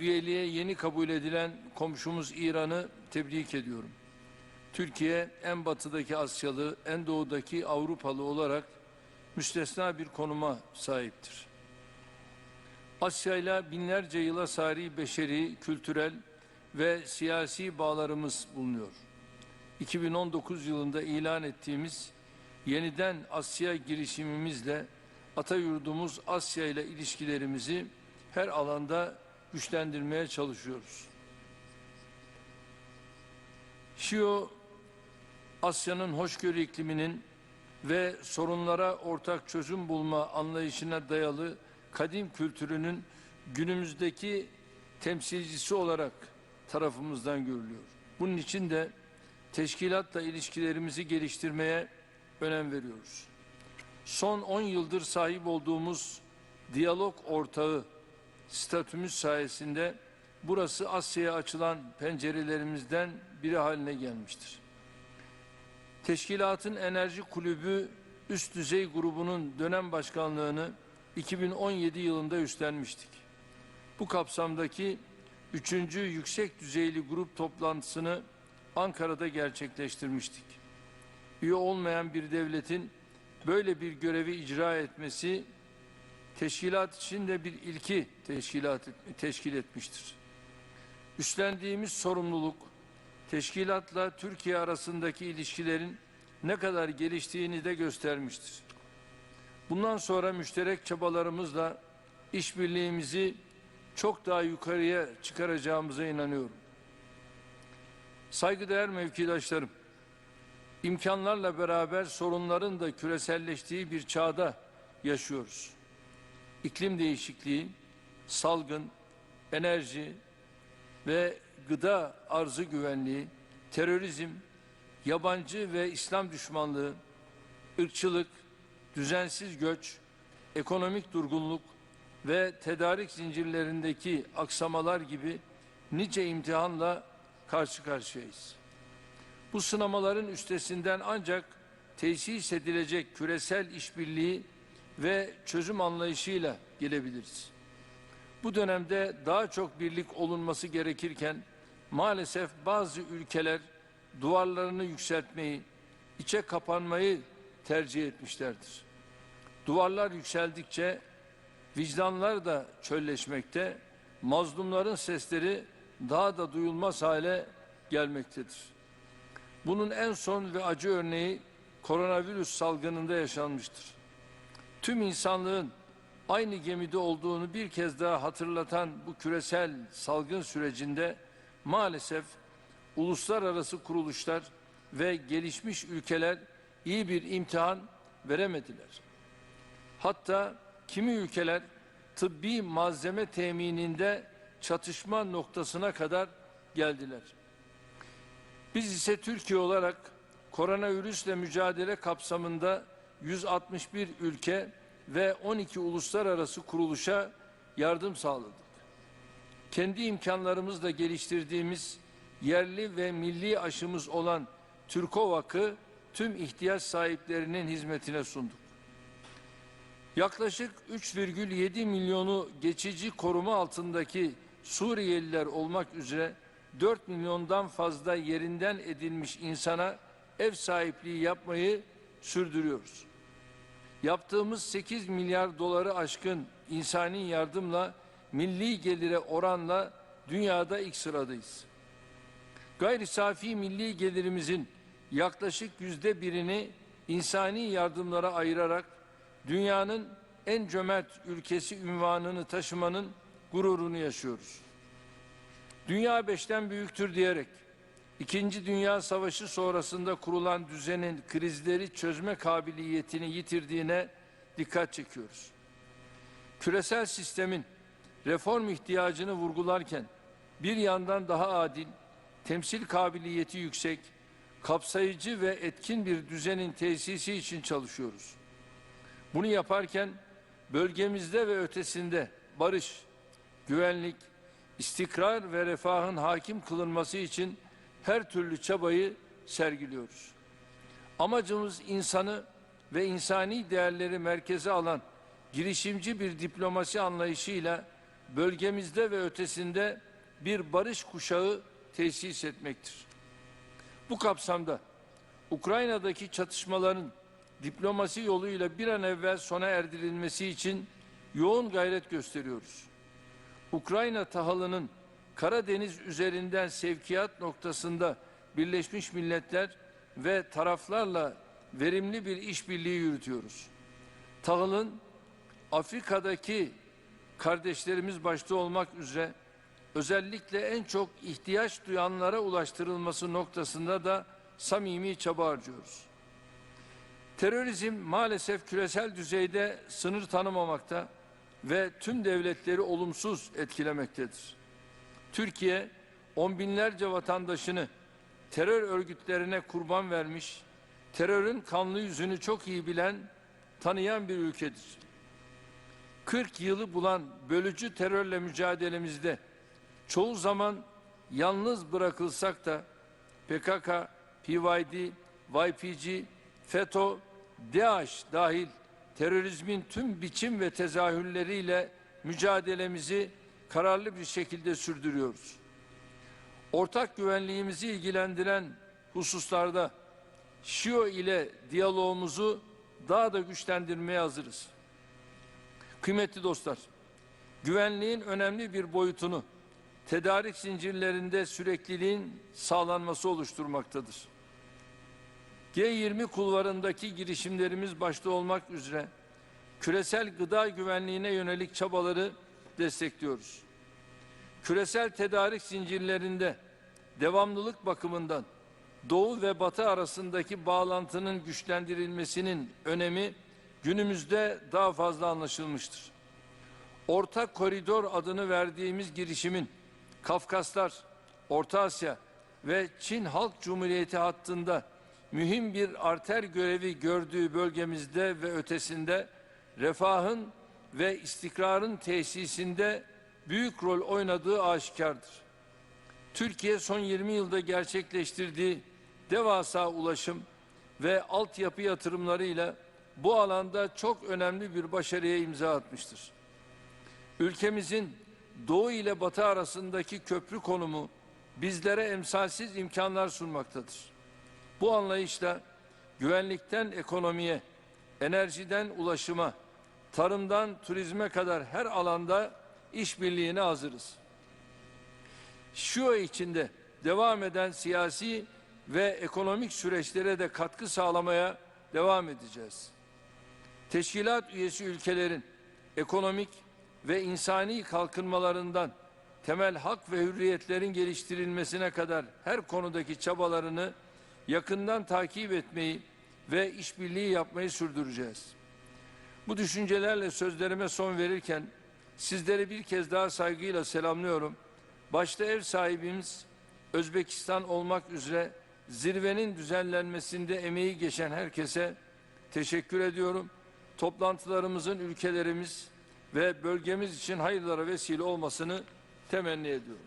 üyeliğe yeni kabul edilen komşumuz İran'ı tebrik ediyorum. Türkiye en batıdaki Asyalı, en doğudaki Avrupalı olarak müstesna bir konuma sahiptir. Asya ile binlerce yıla sari beşeri, kültürel ve siyasi bağlarımız bulunuyor. 2019 yılında ilan ettiğimiz yeniden Asya girişimimizle Atayurdumuz Asya ile ilişkilerimizi her alanda güçlendirmeye çalışıyoruz. Şio Asya'nın hoşgörü ikliminin ve sorunlara ortak çözüm bulma anlayışına dayalı kadim kültürünün günümüzdeki temsilcisi olarak tarafımızdan görülüyor. Bunun için de teşkilatla ilişkilerimizi geliştirmeye önem veriyoruz. Son 10 yıldır sahip olduğumuz diyalog ortağı statümüz sayesinde burası Asya'ya açılan pencerelerimizden biri haline gelmiştir. Teşkilatın Enerji Kulübü üst düzey grubunun dönem başkanlığını 2017 yılında üstlenmiştik. Bu kapsamdaki 3. yüksek düzeyli grup toplantısını Ankara'da gerçekleştirmiştik. Üye olmayan bir devletin böyle bir görevi icra etmesi teşkilat için de bir ilki teşkilat, teşkil etmiştir. Üstlendiğimiz sorumluluk teşkilatla Türkiye arasındaki ilişkilerin ne kadar geliştiğini de göstermiştir. Bundan sonra müşterek çabalarımızla işbirliğimizi çok daha yukarıya çıkaracağımıza inanıyorum. Saygıdeğer mevkidaşlarım, imkanlarla beraber sorunların da küreselleştiği bir çağda yaşıyoruz. İklim değişikliği, salgın, enerji ve gıda arzı güvenliği, terörizm, yabancı ve İslam düşmanlığı, ırkçılık, düzensiz göç, ekonomik durgunluk ve tedarik zincirlerindeki aksamalar gibi nice imtihanla karşı karşıyayız. Bu sınamaların üstesinden ancak tesis edilecek küresel işbirliği ve çözüm anlayışıyla gelebiliriz. Bu dönemde daha çok birlik olunması gerekirken maalesef bazı ülkeler duvarlarını yükseltmeyi, içe kapanmayı tercih etmişlerdir. Duvarlar yükseldikçe vicdanlar da çölleşmekte, mazlumların sesleri daha da duyulmaz hale gelmektedir. Bunun en son ve acı örneği koronavirüs salgınında yaşanmıştır. Tüm insanlığın aynı gemide olduğunu bir kez daha hatırlatan bu küresel salgın sürecinde maalesef uluslararası kuruluşlar ve gelişmiş ülkeler iyi bir imtihan veremediler. Hatta kimi ülkeler tıbbi malzeme temininde çatışma noktasına kadar geldiler. Biz ise Türkiye olarak koronavirüsle mücadele kapsamında 161 ülke ve 12 uluslararası kuruluşa yardım sağladık. Kendi imkanlarımızla geliştirdiğimiz yerli ve milli aşımız olan Türkovak'ı tüm ihtiyaç sahiplerinin hizmetine sunduk. Yaklaşık 3,7 milyonu geçici koruma altındaki Suriyeliler olmak üzere 4 milyondan fazla yerinden edilmiş insana ev sahipliği yapmayı sürdürüyoruz. Yaptığımız 8 milyar doları aşkın insani yardımla milli gelire oranla dünyada ilk sıradayız. Gayri safi milli gelirimizin yaklaşık yüzde birini insani yardımlara ayırarak dünyanın en cömert ülkesi ünvanını taşımanın gururunu yaşıyoruz. Dünya beşten büyüktür diyerek İkinci Dünya Savaşı sonrasında kurulan düzenin krizleri çözme kabiliyetini yitirdiğine dikkat çekiyoruz. Küresel sistemin reform ihtiyacını vurgularken bir yandan daha adil, temsil kabiliyeti yüksek, kapsayıcı ve etkin bir düzenin tesisi için çalışıyoruz. Bunu yaparken bölgemizde ve ötesinde barış, güvenlik, istikrar ve refahın hakim kılınması için her türlü çabayı sergiliyoruz. Amacımız insanı ve insani değerleri merkeze alan girişimci bir diplomasi anlayışıyla bölgemizde ve ötesinde bir barış kuşağı tesis etmektir. Bu kapsamda Ukrayna'daki çatışmaların diplomasi yoluyla bir an evvel sona erdirilmesi için yoğun gayret gösteriyoruz. Ukrayna tahılının Karadeniz üzerinden sevkiyat noktasında Birleşmiş Milletler ve taraflarla verimli bir işbirliği yürütüyoruz. Tahılın Afrika'daki kardeşlerimiz başta olmak üzere özellikle en çok ihtiyaç duyanlara ulaştırılması noktasında da samimi çaba harcıyoruz. Terörizm maalesef küresel düzeyde sınır tanımamakta ve tüm devletleri olumsuz etkilemektedir. Türkiye on binlerce vatandaşını terör örgütlerine kurban vermiş, terörün kanlı yüzünü çok iyi bilen, tanıyan bir ülkedir. 40 yılı bulan bölücü terörle mücadelemizde çoğu zaman yalnız bırakılsak da PKK, PYD, YPG, FETÖ, DAEŞ dahil terörizmin tüm biçim ve tezahürleriyle mücadelemizi kararlı bir şekilde sürdürüyoruz. Ortak güvenliğimizi ilgilendiren hususlarda Şio ile diyalogumuzu daha da güçlendirmeye hazırız. Kıymetli dostlar, güvenliğin önemli bir boyutunu tedarik zincirlerinde sürekliliğin sağlanması oluşturmaktadır. G20 kulvarındaki girişimlerimiz başta olmak üzere küresel gıda güvenliğine yönelik çabaları destekliyoruz. Küresel tedarik zincirlerinde devamlılık bakımından Doğu ve Batı arasındaki bağlantının güçlendirilmesinin önemi günümüzde daha fazla anlaşılmıştır. Ortak koridor adını verdiğimiz girişimin Kafkaslar, Orta Asya ve Çin Halk Cumhuriyeti hattında mühim bir arter görevi gördüğü bölgemizde ve ötesinde refahın ve istikrarın tesisinde büyük rol oynadığı aşikardır. Türkiye son 20 yılda gerçekleştirdiği devasa ulaşım ve altyapı yatırımlarıyla bu alanda çok önemli bir başarıya imza atmıştır. Ülkemizin doğu ile batı arasındaki köprü konumu bizlere emsalsiz imkanlar sunmaktadır. Bu anlayışla güvenlikten ekonomiye, enerjiden ulaşıma, tarımdan turizme kadar her alanda işbirliğine hazırız. Şu içinde devam eden siyasi ve ekonomik süreçlere de katkı sağlamaya devam edeceğiz. Teşkilat üyesi ülkelerin ekonomik ve insani kalkınmalarından temel hak ve hürriyetlerin geliştirilmesine kadar her konudaki çabalarını yakından takip etmeyi ve işbirliği yapmayı sürdüreceğiz. Bu düşüncelerle sözlerime son verirken sizleri bir kez daha saygıyla selamlıyorum. Başta ev sahibimiz Özbekistan olmak üzere zirvenin düzenlenmesinde emeği geçen herkese teşekkür ediyorum. Toplantılarımızın ülkelerimiz ve bölgemiz için hayırlara vesile olmasını temenni ediyorum.